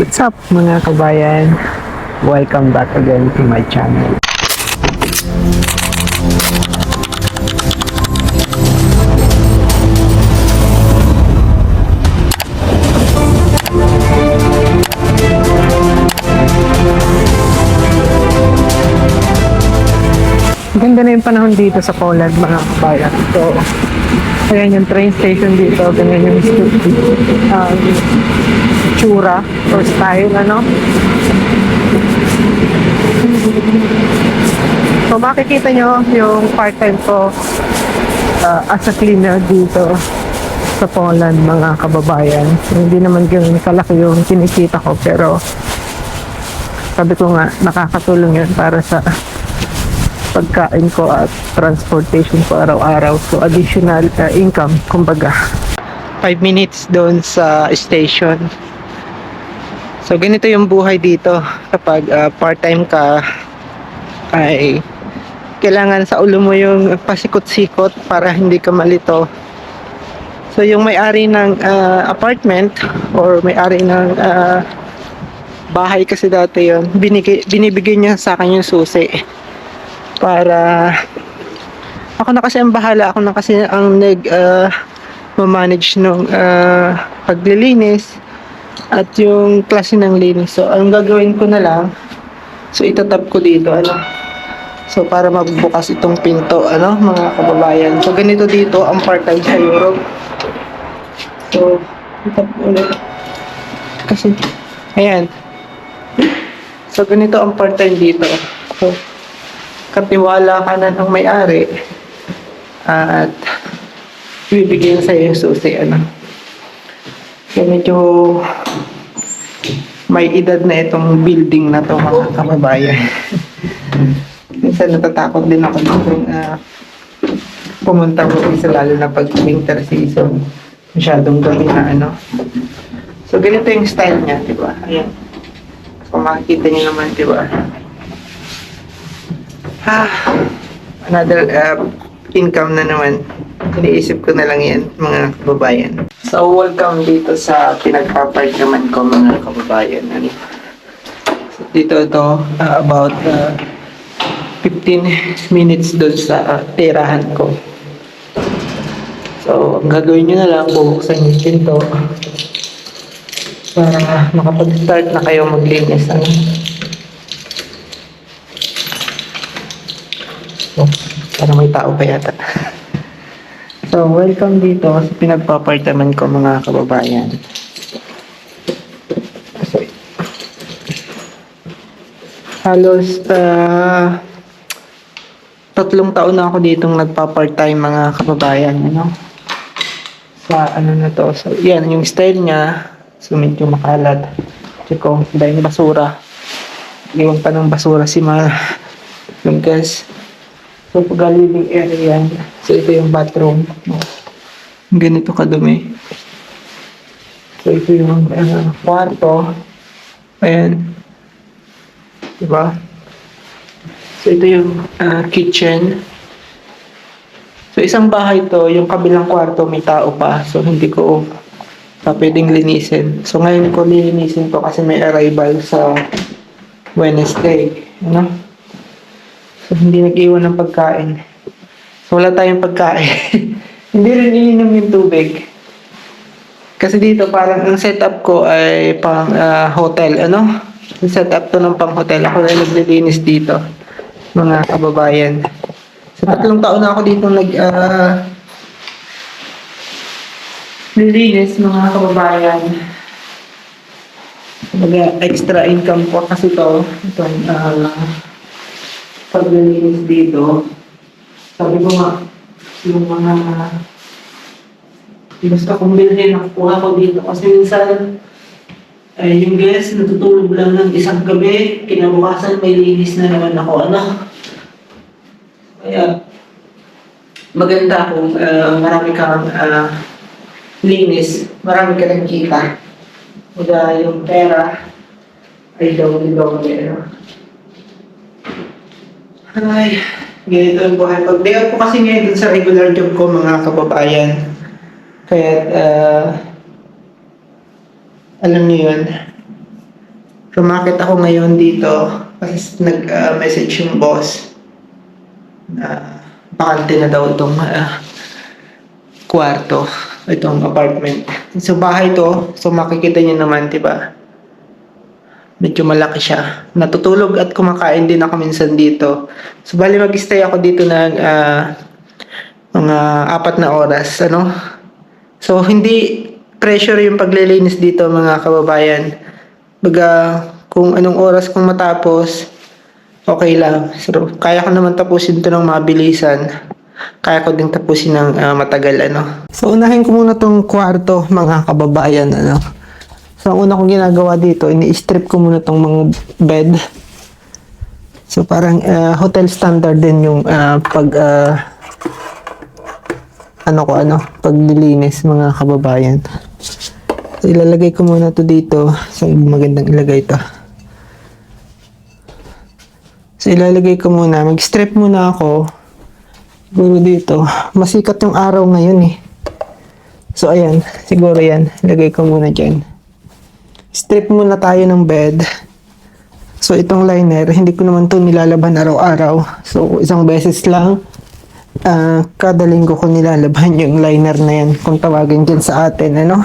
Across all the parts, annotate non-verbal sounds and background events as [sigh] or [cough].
What's up mga kabayan? Welcome back again to my channel. Na yung panahon dito sa Poland mga kabayan. So, ayan yung train station dito. Ganyan yung um, tsura or style, ano? So makikita nyo yung part-time ko uh, as a cleaner dito sa Poland, mga kababayan. Hindi naman ganun kalaki yung kinikita ko, pero sabi ko nga, nakakatulong yun para sa pagkain ko at transportation ko araw-araw. So additional uh, income, kumbaga. 5 minutes doon sa station. So ganito yung buhay dito kapag uh, part-time ka ay kailangan sa ulo mo yung pasikot-sikot para hindi ka malito. So yung may-ari ng uh, apartment or may-ari ng uh, bahay kasi dati yon binibigay niya sa akin yung susi para ako na kasi ang bahala. Ako na kasi ang nag uh, manage ng uh, paglilinis at yung klase ng linis. So ang gagawin ko na lang so itatap ko dito ano. So para magbukas itong pinto ano mga kababayan. So ganito dito ang part-time sa Europe. So itap ulit. Kasi ayan. So ganito ang part-time dito. So katiwala ka na ng may-ari at bibigyan sa iyo susi ano? So medyo may edad na itong building na to mga kababayan. [laughs] Minsan natatakot din ako dito uh, pumunta ko isa lalo na pag winter season masyadong gabi na ano? So ganito yung style niya di ba? Ayan kung makikita niyo naman di ba Ah, another uh, income na naman. Iniisip ko na lang yan, mga kababayan. So, welcome dito sa pinagpapark naman ko, mga kababayan. Ano? So, dito ito, uh, about uh, 15 minutes doon sa uh, tirahan ko. So, ang gagawin nyo na lang, bubuksan yung pinto para makapag-start na kayo maglinis. Ano? So, para may tao pa yata. So, welcome dito sa pinagpapartaman ko mga kababayan. So, halos ah, tatlong taon na ako ditong nagpa-part-time mga kababayan, ano? Sa ano na to. So, yan, yung style niya, so medyo makalat. Check ko, dahil basura. Iwan pa ng basura si ma yung guys. So, pag living area. So, ito yung bathroom. Ganito kadumi. So, ito yung uh, kwarto. Ayan. Diba? So, ito yung uh, kitchen. So, isang bahay to. Yung kabilang kwarto may tao pa. So, hindi ko pa pwedeng linisin. So, ngayon ko lilinisin to kasi may arrival sa Wednesday. Ano? So, hindi nag-iwan ng pagkain. So, wala tayong pagkain. [laughs] hindi rin ininom yung tubig. Kasi dito, parang ang setup ko ay pang ah, hotel, ano? Yung setup to ng pang hotel. Ako na naglilinis dito, mga kababayan. Sa tatlong taon na ako dito nag ah, lilinis, mga kababayan. Mga extra income ko kasi to. Itong ah, paglilinis dito, sabi ko nga, yung mga gusto kong bilhin, nakukuha ko dito. Kasi minsan, ay yung guest, natutulog lang ng isang gabi, kinabukasan may linis na naman ako, ano. Kaya, maganda kung ah, marami kang ah, linis, marami ka nang kita. Kaya yung pera, ay doble-doble, ano. Ay, ganito ang buhay. Pag day off ko kasi ngayon dun sa regular job ko, mga kababayan. Kaya, ah, alam niyo yun, Rumakit ako ngayon dito kasi nag-message yung boss na bakante na daw itong ah, kwarto, itong apartment. So bahay to, so makikita niyo naman, 'di ba? Medyo malaki siya. Natutulog at kumakain din ako minsan dito. So bali mag-stay ako dito ng ah, mga apat na oras, ano? So hindi pressure yung paglilinis dito mga kababayan. Baga kung anong oras kung matapos, okay lang. So, kaya ko naman tapusin to ng mabilisan. Kaya ko din tapusin ng ah, matagal, ano. So, unahin ko muna tong kwarto, mga kababayan, ano. So, ang una kong ginagawa dito, ini-strip ko muna tong mga bed. So, parang ah, hotel standard din yung ah, pag, ah, ano ko, ano, paglilinis, mga kababayan. So, ilalagay ko muna to dito. So, magandang ilagay to. So, ilalagay ko muna. Mag-strip muna ako. Siguro dito. Masikat yung araw ngayon eh. So, ayan. Siguro yan. Ilagay ko muna dyan. Strip muna tayo ng bed. So, itong liner, hindi ko naman to nilalaban araw-araw. So, isang beses lang. ah kada linggo ko nilalaban yung liner na yan. Kung tawagin dyan sa atin, ano?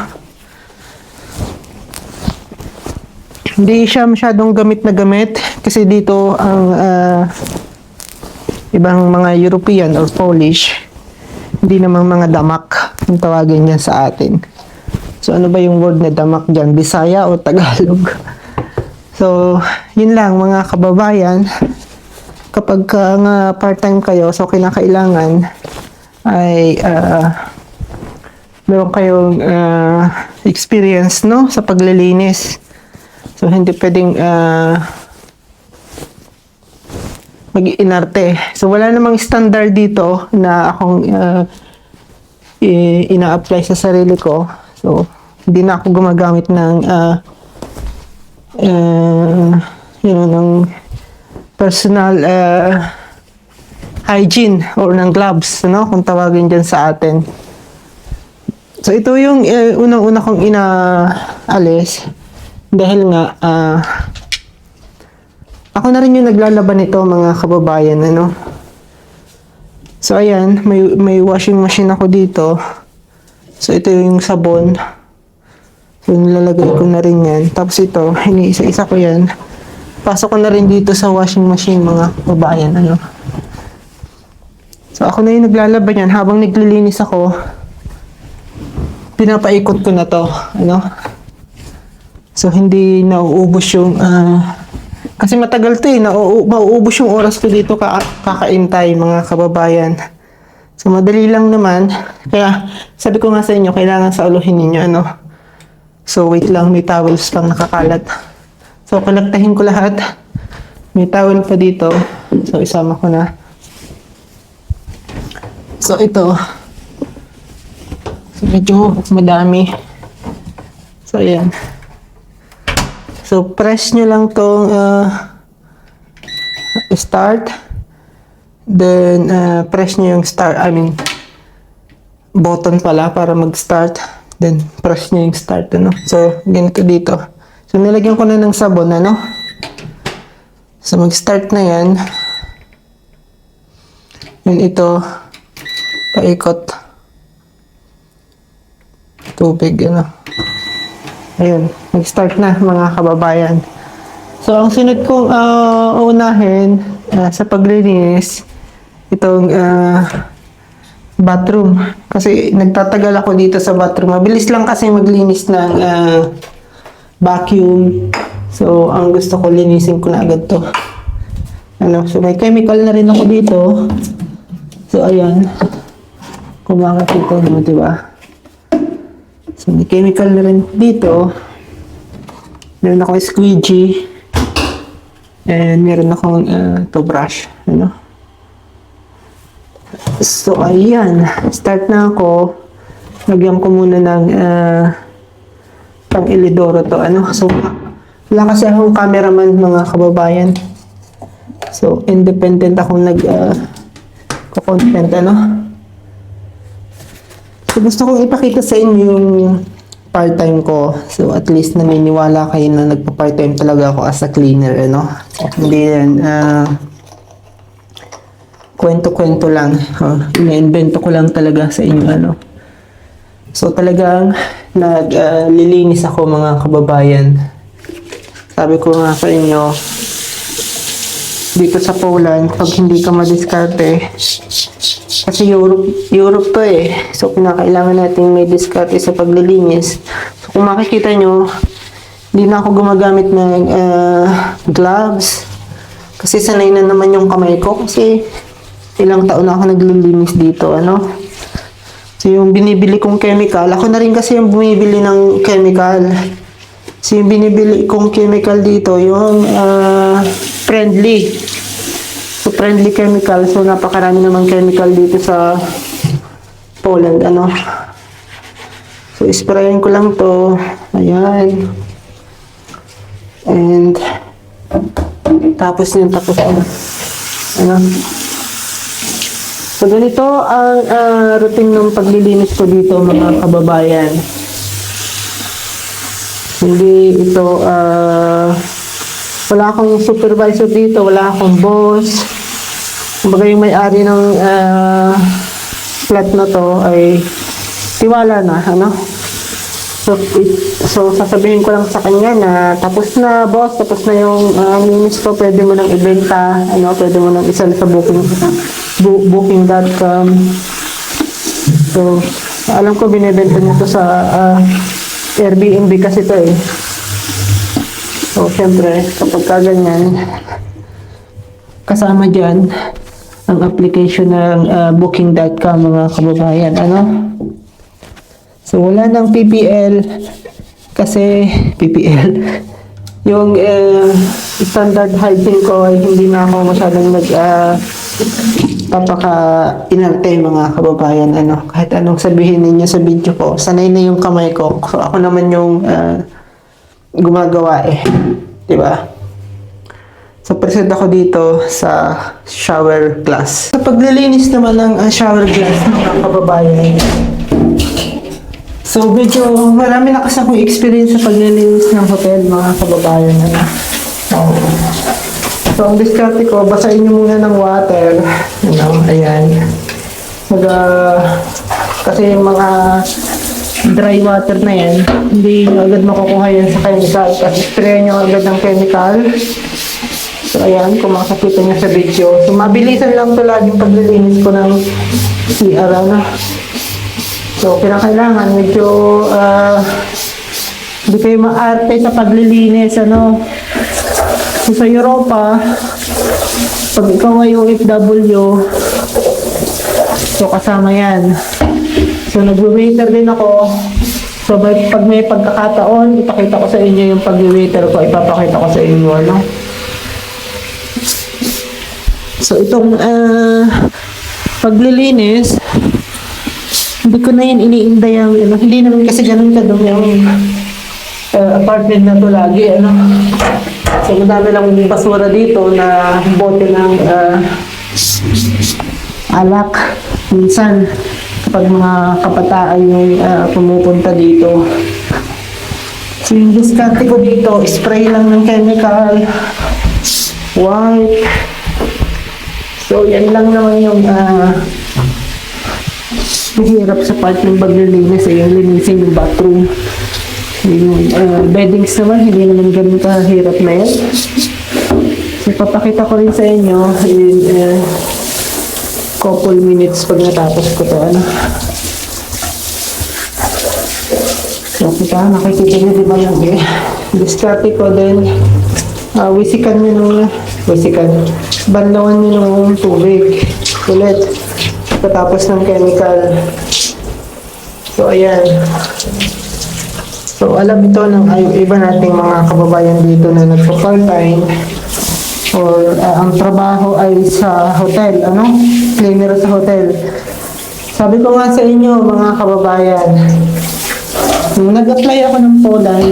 Hindi siya masyadong gamit na gamit kasi dito ang ah, ibang mga European or Polish hindi naman mga damak yung tawagin niya sa atin. So ano ba yung word na damak dyan? Bisaya o Tagalog? [laughs] So, yun lang mga kababayan. Kapag ka nga part-time kayo, so kinakailangan ay ah, meron kayong ah, experience no sa paglilinis. So, hindi pwedeng ah, mag-inarte. So, wala namang standard dito na akong i- ina-apply sa sarili ko. So, hindi na ako gumagamit ng ah, ah, you know, ng personal ah, hygiene or ng gloves, no? Kung tawagin dyan sa atin. So, ito yung eh, unang-una kong inaalis dahil nga, ah, ako na rin yung naglalaban nito mga kababayan, ano. So, ayan, may, may washing machine ako dito. So, ito yung sabon. So, nilalagay ko na rin yan. Tapos ito, iniisa-isa ko yan. Pasok ko na rin dito sa washing machine, mga kababayan, ano. So, ako na yung naglalaban yan. Habang naglilinis ako, pinapaikot ko na to, ano. So, hindi nauubos yung, ah, kasi matagal to eh, nau- mauubos yung oras ko dito ka kakaintay, mga kababayan. So, madali lang naman. Kaya, sabi ko nga sa inyo, kailangan sa uluhin ninyo, ano. So, wait lang, may towels pang nakakalat. So, kalagtahin ko lahat. May towel pa dito. So, isama ko na. So, ito. So, medyo madami. So, ayan. So, press nyo lang tong uh, start. Then, uh, press nyo yung start, I mean, button pala para mag-start. Then, press nyo yung start, ano. So, ganito dito. So, nilagyan ko na ng sabon, ano. So, mag-start na yan. Yun ito, paikot. Tubig, ano. Ayun, mag-start na mga kababayan. So, ang sunod kong ah, unahin ah, sa paglilinis, itong ah, bathroom. Kasi nagtatagal ako dito sa bathroom. Mabilis lang kasi maglinis ng ah, vacuum. So, ang gusto ko, linisin ko na agad to. Ano, so may chemical na rin ako dito. So, ayan. Kung makakita nyo, di ba? So, may chemical na rin dito. Meron ako squeegee. And meron akong uh, toothbrush. Ano? So, ayan. Start na ako. Lagyan ko muna ng uh, pang ilidoro to. Ano? So, wala kasi akong cameraman mga kababayan. So, independent akong nag uh, content ano. So, gusto kong ipakita sa inyo yung part-time ko. So, at least naniniwala kayo na nagpa-part-time talaga ako as a cleaner, ano? Hindi yan, ah, kwento-kwento lang. Oh, ina-invento ko lang talaga sa inyo, ano? So, talagang naglilinis ako mga kababayan. Sabi ko nga sa inyo, dito sa Poland, pag hindi ka madiskarte, kasi Europe, Europe to eh. So, kinakailangan natin may diskarte sa paglilinis. So, kung makikita nyo, hindi na ako gumagamit ng ah, gloves. Kasi sanay na naman yung kamay ko. Kasi ilang taon na ako naglilinis dito, ano. So, yung binibili kong chemical, ako na rin kasi yung bumibili ng chemical. So, yung binibili kong chemical dito, yung ah, friendly. So, friendly chemical. So, napakarami naman chemical dito sa Poland, ano. So, sprayin ko lang to. Ayan. And, tapos yun, tapos yun. Ano. So, ganito ang ah, routine ng paglilinis ko dito, mga kababayan. Hindi ito, ah, wala akong supervisor dito, wala akong boss. Kumbaga yung may-ari ng ah, flat na to ay tiwala na, ano? So, it- so sasabihin ko lang sa kanya na tapos na boss, tapos na yung uh, linis ko, pwede mo nang ibenta, ano, pwede mo nang isal sa booking, booking.com. So, alam ko binibenta niya to sa ah, Airbnb kasi to eh. So, syempre, kapag ka ganyan, kasama dyan ang application ng ah, booking.com mga kababayan. Ano? So, wala ng PPL kasi PPL. [laughs] Yung eh, standard hygiene ko ay hindi na ako masyadong nag ah, papaka inarte mga kababayan ano kahit anong sabihin ninyo sa video ko sanay na yung kamay ko so ako naman yung ah, gumagawa eh di ba So, present ako dito sa shower glass. Sa paglilinis naman ng ah, shower glass, mga kababayan, So, medyo marami na kasi akong experience sa paglilinis ng hotel, mga kababayan. Ano? So, so, ang diskarte ko, basahin nyo muna ng water. Ano, ayan. Mag, ah, kasi yung mga dry water na yan, hindi nyo agad makukuha yan sa chemical. Kasi spray nyo agad ng chemical. So, ayan, kung makakita nyo sa video. So, mabilisan lang to laging paglilinis ko ng CR, ano. So, kinakailangan medyo ah, hindi kayo maarte sa paglilinis, ano. So, sa Europa, pag ikaw ay OFW, so kasama yan. So, nag-waiter din ako. So, pag may pagkakataon, ipakita ko sa inyo yung pag-waiter ko, ipapakita ko sa inyo, ano. So, itong ah, paglilinis, hindi ko na yan iniinda yung, ano, hindi naman kasi ganun kadumi yung uh, apartment na to lagi, ano. So, madami lang basura dito na bote ng uh, alak. Minsan, kapag mga kabataan yung uh, pumupunta dito. So, yung diskarte ko dito, spray lang ng chemical, white. So, yan lang naman yung ah, mahirap sa part ng paglilinis ay yung linisin yung bathroom. Yung uh, beddings naman, hindi naman ganun kahirap na yan. So, papakita ko rin sa inyo in uh, couple minutes pag natapos ko to. Ano? So, kita, nakikita niyo di ba yung eh, diskarte ko din. Uh, wisikan nyo nung, wisikan, banlawan nyo nung tubig. Ulit. Pagkatapos ng chemical. So, ayan. So, alam ito ng iba nating mga kababayan dito na nagpa-part-time or ah, ang trabaho ay sa hotel, ano? Cleaner sa hotel. Sabi ko nga sa inyo, mga kababayan, nung nag-apply ako ng Poland,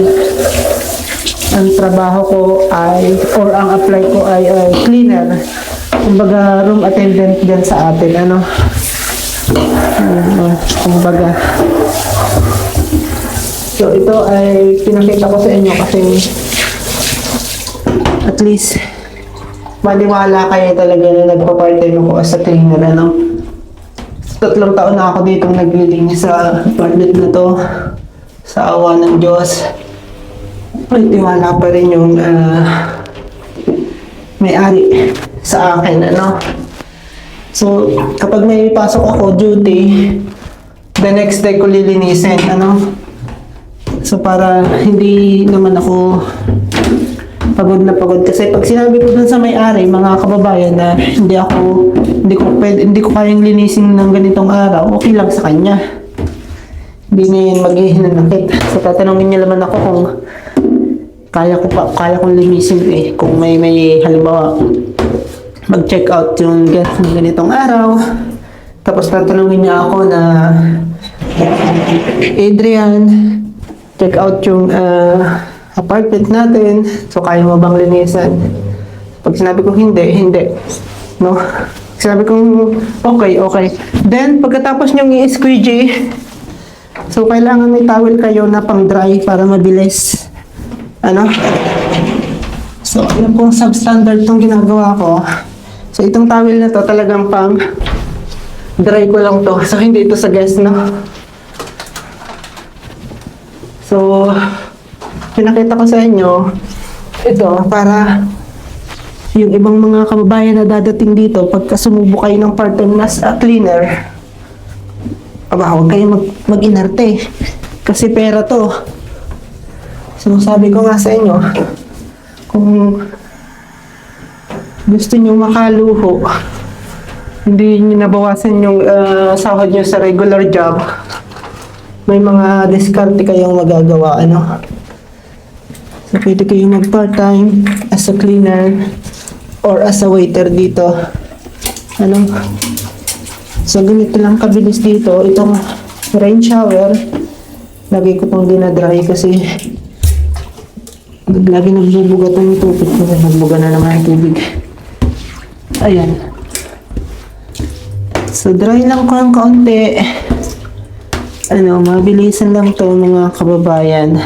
ang trabaho ko ay, or ang apply ko ay, ay cleaner. Kumbaga, room attendant dyan sa atin, ano? Um, kumbaga, So ito ay pinakita ko sa inyo kasi at least maniwala kayo talaga na nagpa-part-time ako as a cleaner, ano? Tatlong taon na ako dito naglilinis sa apartment na to. Sa awa ng Diyos. Ay, tiwala pa rin yung ah, may-ari sa akin, ano? So, kapag may pasok ako duty, the next day ko lilinisin, ano? So, para hindi naman ako pagod na pagod kasi pag sinabi ko dun sa may-ari, mga kababayan na hindi ako hindi ko pwede, hindi ko kayang linisin ng ganitong araw, okay lang sa kanya. Hindi niya yun maghihinanakit. So tatanungin niya naman ako kung kaya ko pa, kaya kong linisin eh. Kung may may halimbawa mag-check out yung guest ng ganitong araw. Tapos tatanungin niya ako na Adrian, check out yung ah, apartment natin. So, kaya mo bang linisan? Pag sinabi ko hindi, hindi. No? Sinabi ko, okay, okay. Then, pagkatapos niyong i-squeegee, so, kailangan may towel kayo na pang-dry para mabilis. Ano? So, alam kong substandard itong ginagawa ko. So, itong towel na to talagang pang dry ko lang to. So, hindi ito sa guest, no? So, pinakita ko sa inyo, ito, para yung ibang mga kababayan na dadating dito, pagka sumubo kayo ng part-time na sa cleaner, aba, huwag kayo mag, mag-inarte. Kasi pera to. So, sabi ko nga sa inyo, kung gusto nyo makaluho, hindi nyo nabawasan yung ah, sahod nyo sa regular job, may mga diskarte kayong magagawa, ano? So, pwede kayong mag part-time as a cleaner or as a waiter dito. Ano? So, ganito lang kabilis dito. Itong rain shower, lagi ko pong dinadry kasi lagi nagbubugat ng tubig. Kasi nagbuga na naman ang tubig. Ayan. So, dry lang ko ng kaunti. Ano, mabilisan lang to mga kababayan.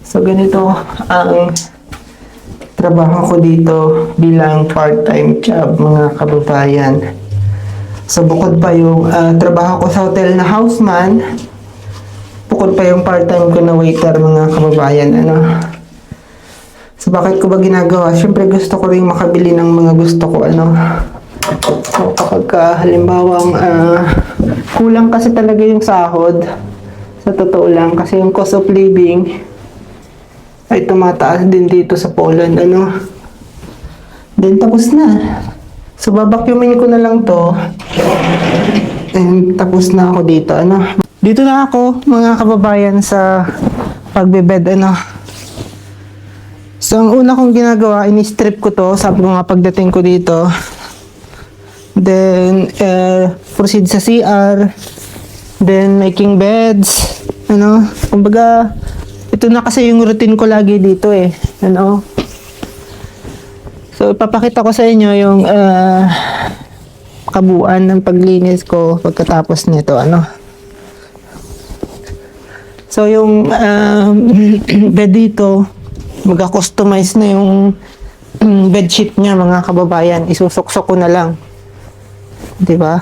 So, ganito ang trabaho ko dito bilang part-time job mga kababayan. So, bukod pa yung ah, trabaho ko sa hotel na houseman, bukod pa yung part-time ko na waiter mga kababayan. Ano? So, bakit ko ba ginagawa? Siyempre, gusto ko rin makabili ng mga gusto ko. Ano? So, kapag ka, halimbawa, kulang kasi talaga yung sahod. Sa totoo lang. Kasi yung cost of living ay tumataas din dito sa Poland. Ano? Then, tapos na. So, babakyumin ko na lang to. And tapos na ako dito. Ano? Dito na ako, mga kababayan, sa pagbebed. Ano? So, ang una kong ginagawa, ini-strip ko to. Sabi ko nga pagdating ko dito. Then, uh, proceed sa CR. Then, making beds. Ano? Kumbaga, ito na kasi yung routine ko lagi dito eh. Ano? So, ipapakita ko sa inyo yung uh, kabuuan ng paglinis ko pagkatapos nito. Ano? So, yung um, [clears throat] bed dito, mag-customize na yung mm, bedsheet niya mga kababayan. Isusuksok ko na lang. 'Di ba?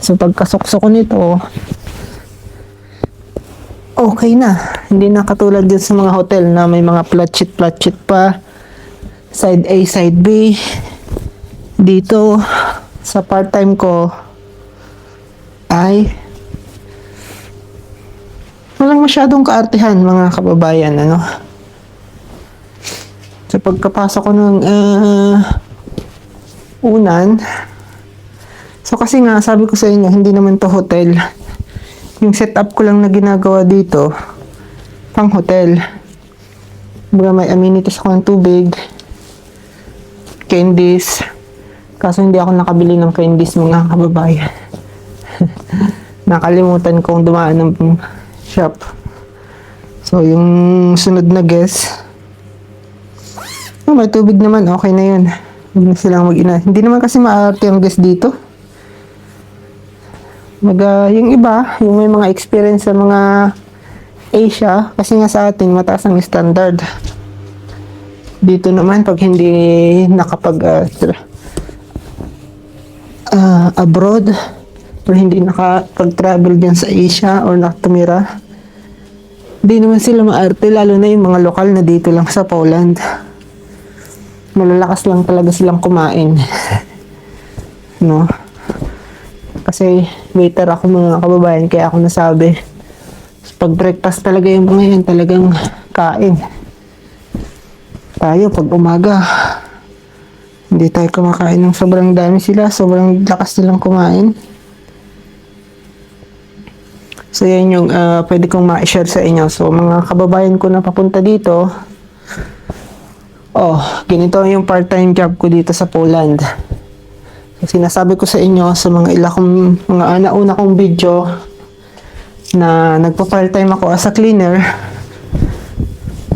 So pagkasuksok nito, okay na. Hindi na katulad din sa mga hotel na may mga flat sheet pa. Side A, side B. Dito, sa part-time ko, ay walang masyadong kaartihan mga kababayan, ano. Sa pagkapasok ko ng ah, unan, So kasi nga, sabi ko sa inyo, hindi naman to hotel. Yung setup ko lang na ginagawa dito, pang hotel. Baga may amenities ako ng tubig, candies. Kaso hindi ako nakabili ng candies mga kababayan. [laughs] Nakalimutan kong dumaan ng shop. So yung sunod na guest, oh, may tubig naman, okay na yun. Huwag na silang mag-ina. Hindi naman kasi maarte ang guest dito. Mag, ah, yung iba, yung may mga experience sa mga Asia, kasi nga sa atin, mataas ang standard. Dito naman, pag hindi nakapag tra- ah, abroad, or hindi nakapag-travel dyan sa Asia or nakatumira, di naman sila maarte, lalo na yung mga lokal na dito lang sa Poland. Malalakas lang talaga silang kumain. [laughs] no? Kasi waiter ako mga kababayan, kaya ako nasabi, pag breakfast talaga yung mga yan, talagang kain. Tayo, pag umaga, hindi tayo kumakain ng sobrang dami sila, sobrang lakas nilang kumain. So, yan yung ah, pwede kong ma-share sa inyo. So, mga kababayan ko na papunta dito, oh, ganito yung part-time job ko dito sa Poland. Sinasabi ko sa inyo sa mga ila kong, mga ana-una kong video na nagpa-part-time ako as a cleaner.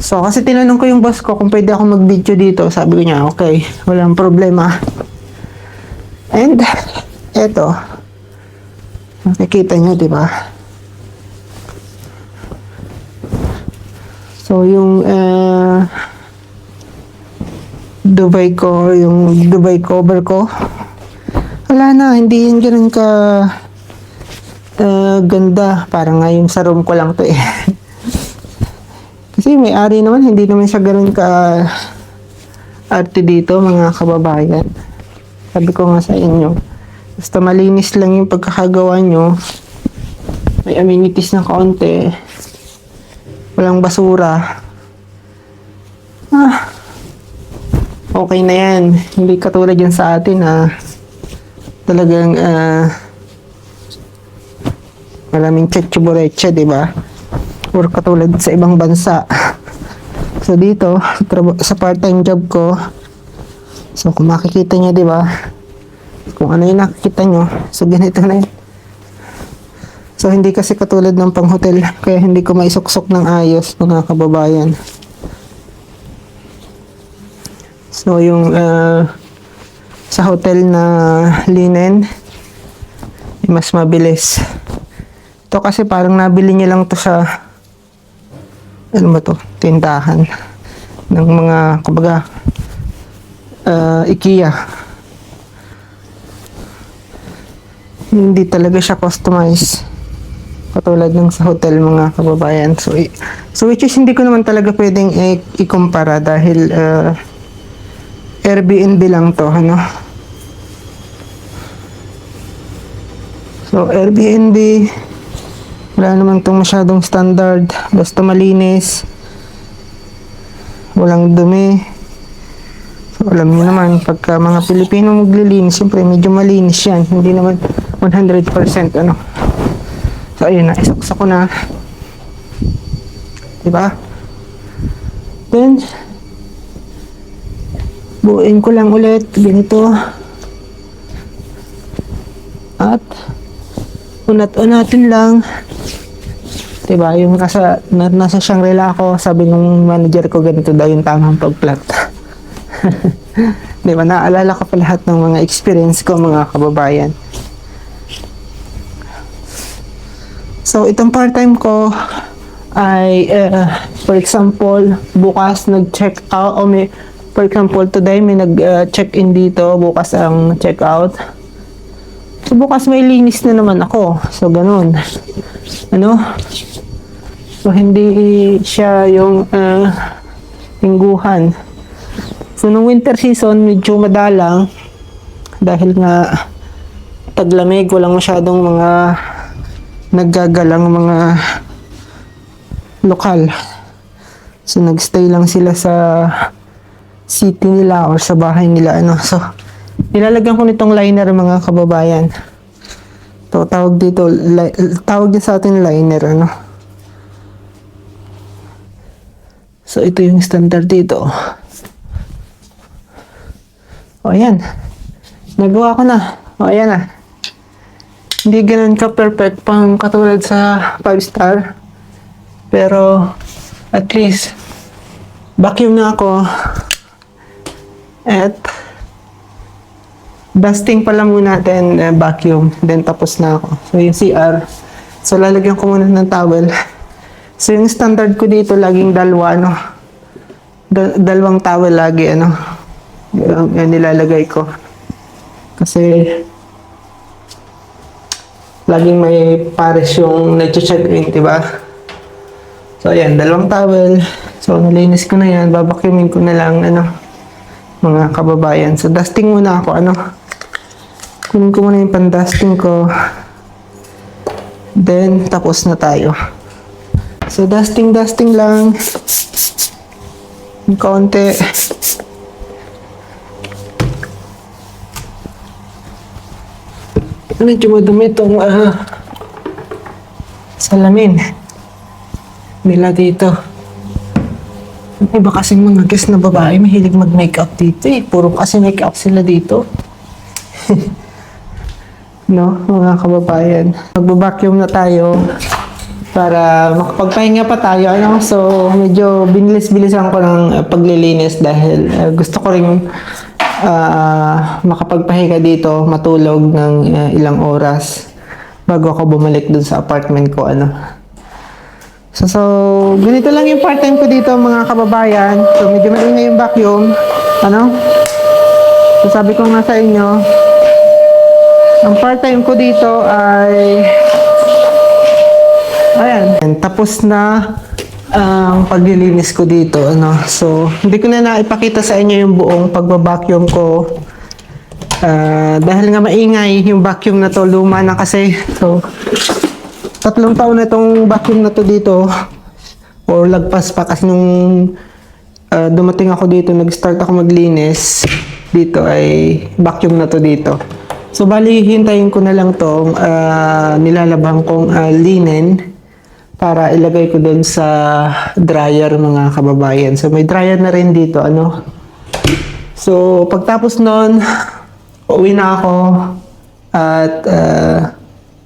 So, kasi tinanong ko yung boss ko kung pwede ako mag-video dito. Sabi ko niya, okay, walang problema. And, eto, makikita nyo, di ba? So, yung uh, Dubai ko, yung Dubai cover ko, wala na, hindi yun ganun ka uh, ganda. Parang nga yung sa room ko lang to eh. [laughs] Kasi may ari naman, hindi naman siya ganun ka arte dito, mga kababayan. Sabi ko nga sa inyo, basta malinis lang yung pagkakagawa nyo, may amenities na kaunti, walang basura. Ah, okay na yan. Hindi katulad yan sa atin ah. Talagang ah, maraming tsetsuburetsa, di ba? Or katulad sa ibang bansa. [laughs] So dito, sa part-time job ko, so kung makikita nyo, di ba? Kung ano yung nakikita nyo, so ganito na yun. So hindi kasi katulad ng pang-hotel, kaya hindi ko maisuksok ng ayos, mga kababayan. So yung ah, sa hotel na linen, eh, mas mabilis. Ito kasi parang nabili niya lang to sa ano ba to? Tindahan ng mga kumbaga ah, IKEA. Hindi talaga siya customized. Katulad ng sa hotel mga kababayan. So, so which is hindi ko naman talaga pwedeng i- ikumpara dahil ah, Airbnb lang to, ano? So, Airbnb, wala naman itong masyadong standard. Basta malinis. Walang dumi. So, alam niyo naman, pagka mga Pilipino maglilinis, siyempre medyo malinis yan. Hindi naman 100% ano. So, ayun na, isaksa ko na. Diba? Then, buuin ko lang ulit ganito. At, unat-unatin lang. Diba, yung nasa, na, nasa Shangri-La ako, sabi nung manager ko ganito daw yung tamang pag-plot. [laughs] Diba, naalala ko pa lahat ng mga experience ko, mga kababayan. So, itong part-time ko ay, uh, for example, bukas nag-check out, o may, for example, today may nag-check-in dito, bukas ang check-out. So, bukas may linis na naman ako. So, ganun. Ano? So, hindi siya yung uh, lingguhan. So, nung winter season, medyo madalang dahil nga taglamig, walang masyadong mga naggagalang mga lokal. So, nagstay lang sila sa city nila or sa bahay nila. Ano. So, nilalagyan ko nitong liner mga kababayan. To, tawag dito, tawag din sa atin liner, ano. So, ito yung standard dito. O, ayan. Nagawa ko na. O, ayan na. Hindi ganun ka perfect pang katulad sa 5 star. Pero, at least, vacuum na ako. At, dusting pala muna, then uh, vacuum, then tapos na ako. So yung CR, so lalagyan ko muna ng towel. So yung standard ko dito, laging dalawa, ano, da- dalawang towel lagi, ano, yung, yung nilalagay ko. Kasi, laging may pares yung nag-check in, di ba? So, ayan, dalawang towel. So, nalinis ko na yan. Babacuumin ko na lang, ano, mga kababayan. So, dusting muna ako, ano. Kunin ko muna yung pan-dusting ko. Then, tapos na tayo. So, dusting, dusting lang. Yung kaunti. Medyo madumi itong ah, salamin nila dito. Yung Iba kasing mga guest na babae, mahilig mag-makeup dito eh. Puro kasi makeup sila dito. [laughs] no, mga kababayan. Magbabacuum na tayo para makapagpahinga pa tayo. Ano? So, medyo binilis-bilisan ko ng paglilinis dahil uh, gusto ko rin uh, makapagpahinga dito, matulog ng uh, ilang oras bago ako bumalik dun sa apartment ko. Ano? So, so, ganito lang yung part-time ko dito mga kababayan. So, medyo maingay yung vacuum. Ano? So, sabi ko nga sa inyo, ang part-time ko dito ay ayan. And tapos na ang paglilinis ko dito. Ano? So, hindi ko na naipakita sa inyo yung buong pagbabacuum ko. Ah, dahil nga maingay yung vacuum na to, luma na kasi. So, tatlong taon na itong vacuum na to dito or lagpas pa. Kasi nung ah, dumating ako dito nag-start ako maglinis dito ay vacuum na to dito. So bali hintayin ko na lang tong ah, nilalabang kong ah, linen para ilagay ko doon sa dryer mga kababayan. So may dryer na rin dito ano. So pagtapos nun uwi na ako at ah,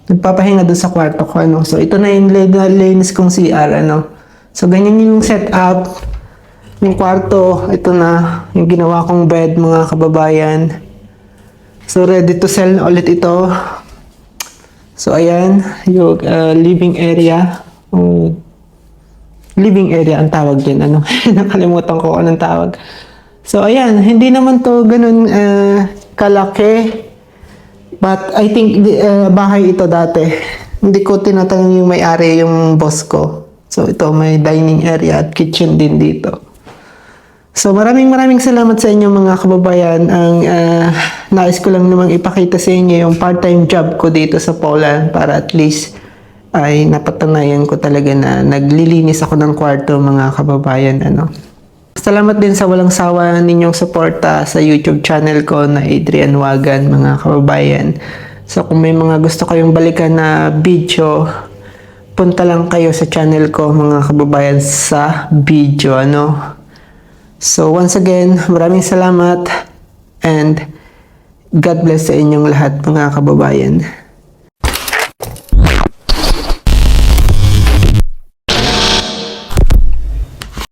nagpapahinga doon sa kwarto ko ano. So ito na yung lin- linis kong CR ano. So ganyan yung setup yung kwarto. Ito na yung ginawa kong bed mga kababayan. So ready to sell ulit ito. So ayan yung uh, living area. Um, living area ang tawag din ano. [laughs] Nakalimutan ko anong tawag. So ayan, hindi naman to ganun uh, kalaki. But I think uh, bahay ito dati. Hindi ko tinatanong yung may-ari yung boss ko. So ito may dining area at kitchen din dito. So maraming maraming salamat sa inyo mga kababayan. Ang uh, nais ko lang namang ipakita sa inyo yung part-time job ko dito sa Poland para at least ay napatunayan ko talaga na naglilinis ako ng kwarto mga kababayan. Ano. Salamat din sa walang sawa ninyong suporta sa YouTube channel ko na Adrian Wagan, mga kababayan. So kung may mga gusto kayong balikan na video, punta lang kayo sa channel ko, mga kababayan, sa video, ano. So once again, maraming salamat and God bless sa inyong lahat, mga kababayan.